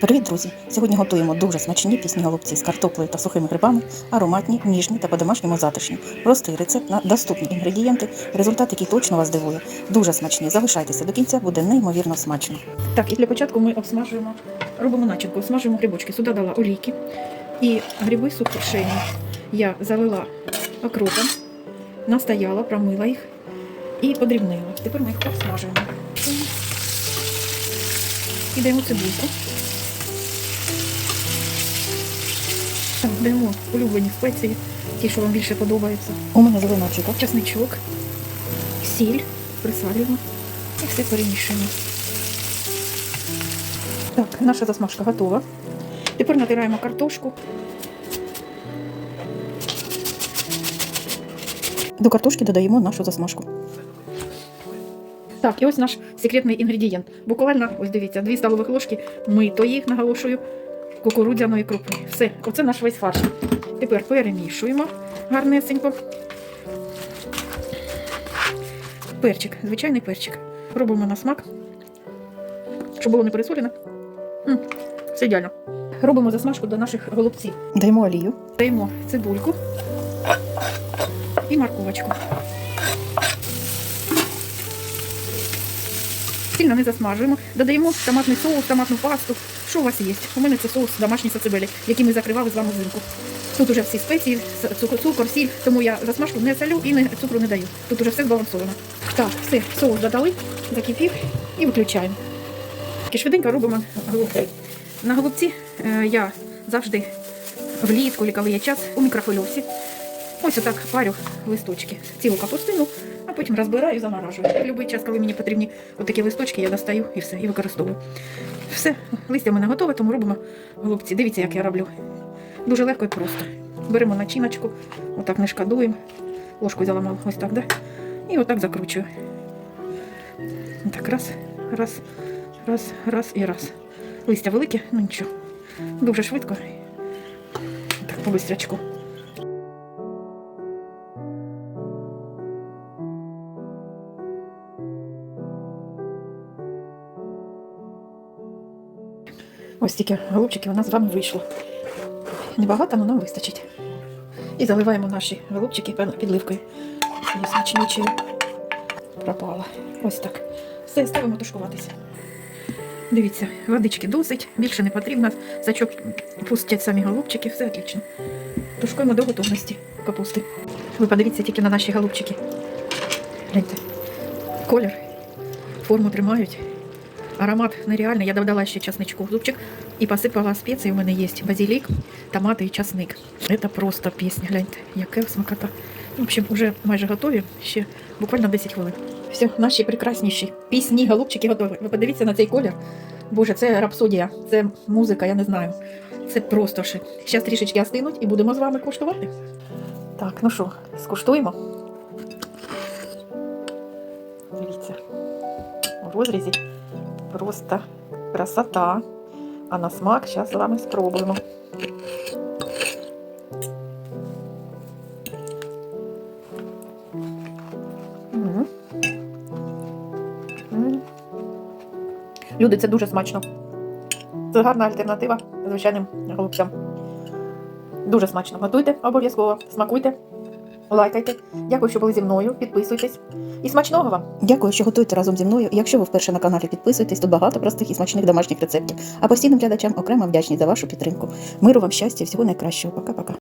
Привіт, друзі! Сьогодні готуємо дуже смачні пісні голубці з картоплею та сухими грибами, ароматні, ніжні та по-домашньому затишні. Простий рецепт на доступні інгредієнти, результат, який точно вас здивує. Дуже смачні. Залишайтеся до кінця, буде неймовірно смачно. Так, і для початку ми обсмажуємо, робимо начинку, обсмажуємо грибочки. Сюди дала олійки і гриби сухошені. Я залила окропом, настояла, промила їх і подрібнила. Тепер ми їх обсмажуємо. І даємо цибульку. Так, даємо улюблені спеції, ті, що вам більше подобаються. У мене зеленочок. Часничок, сіль, присалюємо і все перемішуємо. Так, наша засмажка готова. Тепер натираємо картошку. До картошки додаємо нашу засмажку. Так, і ось наш секретний інгредієнт. Буквально, ось дивіться, 2 столових ложки митої, наголошую, кукурудзяної крупи. Все, оце наш весь фарш. Тепер перемішуємо гарнесенько. Перчик, звичайний перчик. Робимо на смак, щоб було не пересолене. М, Все ідеально. Робимо засмажку до наших голубців. Даємо олію. Даємо цибульку і морковочку. Сильно не засмажуємо. Додаємо томатний соус, томатну пасту. Що у вас є? У мене це соус домашній сацибелі, який ми закривали з вами взимку. Тут уже всі спеції, цукор, сіль, тому я засмажку не солю і не, цукру не даю. Тут уже все збалансовано. Так, все, соус додали, закипів і виключаємо. І швиденько робимо голубці. На голубці е, я завжди влітку, коли є час, у мікрохвильовці. Ось отак парю листочки, цілу капустину, потім розбираю і заморажую. Будь-який час, коли мені потрібні отакі листочки, я достаю і все, і використовую. Все, листя в мене готове, тому робимо голубці. Дивіться, як я роблю. Дуже легко і просто. Беремо начиночку, отак не шкодуємо. Ложку взяла ось так, да? І отак закручую. Так, раз, раз, раз, раз і раз. Листя велике, ну нічого. Дуже швидко. Так, по бистрячку. Ось тільки голубчиків у нас з вами вийшло. Небагато, але нам вистачить. І заливаємо наші голубчики підливкою. І смачнючою пропала. Ось так. Все, ставимо тушкуватися. Дивіться, водички досить, більше не потрібно. Сачок пустять самі голубчики, все отлично. Тушкуємо до готовності капусти. Ви подивіться тільки на наші голубчики. Гляньте. Колір, форму тримають. Аромат нереальний. Я додала ще часничку в зубчик і посипала спеції. У мене є базилік, томати і часник. Це просто пісня. Гляньте, яка смакота. В общем, вже майже готові. Ще буквально 10 хвилин. Все, наші прекрасніші пісні, голубчики готові. Ви подивіться на цей колір. Боже, це рапсодія, це музика, я не знаю. Це просто ще. Зараз трішечки остинуть і будемо з вами куштувати. Так, ну що, скуштуємо. Дивіться. У розрізі просто красота. А на смак зараз з вами спробуємо. Люди, це дуже смачно. Це гарна альтернатива звичайним голубцям. Дуже смачно. Готуйте обов'язково, смакуйте, лайкайте. Дякую, що були зі мною. Підписуйтесь. І смачного вам! Дякую, що готуєте разом зі мною. Якщо ви вперше на каналі підписуєтесь, тут багато простих і смачних домашніх рецептів. А постійним глядачам окремо вдячні за вашу підтримку. Миру вам щастя, всього найкращого. Пока-пока.